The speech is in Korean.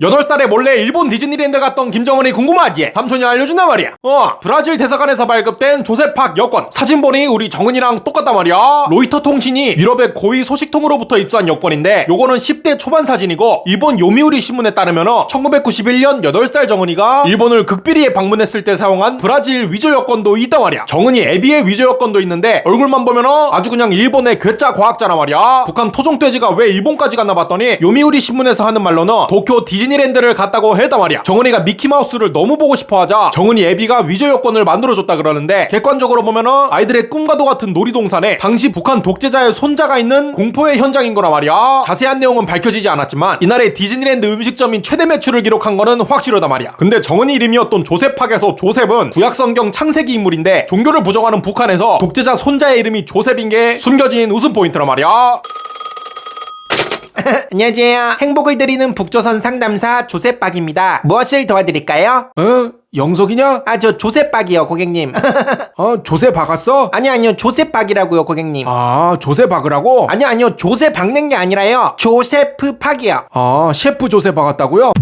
8살에 몰래 일본 디즈니랜드 갔던 김정은이 궁금하지? 삼촌이 알려준단 말이야. 어, 브라질 대사관에서 발급된 조세팍 여권. 사진 보니 우리 정은이랑 똑같단 말이야. 로이터 통신이 유럽의 고위 소식통으로부터 입수한 여권인데 요거는 10대 초반 사진이고 일본 요미우리 신문에 따르면 1991년 8살 정은이가 일본을 극비리에 방문했을 때 사용한 브라질 위조 여권도 있단 말이야. 정은이 애비의 위조 여권도 있는데 얼굴만 보면 아주 그냥 일본의 괴짜 과학자란 말이야. 북한 토종돼지가 왜 일본까지 갔나 봤더니 요미우리 신문에서 하는 말로는 도쿄 디즈니 랜드를 갔다고 했단 말이야. 정은이가 미키마우스를 너무 보고 싶어 하자 정은이 애비가 위조 여권을 만들어줬다 그러는데 객관적으로 보면은 아이들의 꿈과도 같은 놀이동산에 당시 북한 독재자의 손자가 있는 공포의 현장인 거란 말이야. 자세한 내용은 밝혀지지 않았지만 이날의 디즈니랜드 음식점인 최대 매출을 기록한 거는 확실하다 말이야. 근데 정은이 이름이었던 조셉학에서 조셉은 구약성경 창세기 인물인데 종교를 부정하는 북한에서 독재자 손자의 이름이 조셉인 게 숨겨진 웃음 포인트란 말이야. 안녕하세요. 행복을 드리는 북조선 상담사 조셉박입니다. 무엇을 도와드릴까요? 어? 영석이냐? 아, 저 조셉박이요, 고객님. 어? 조세 박았어? 아니요, 아니요, 조셉박이라고요, 고객님. 아 조세 박으라고? 아니요, 아니요, 조셉 박는 게 아니라요. 조세프 팍이요. 아 셰프 조세 박았다고요?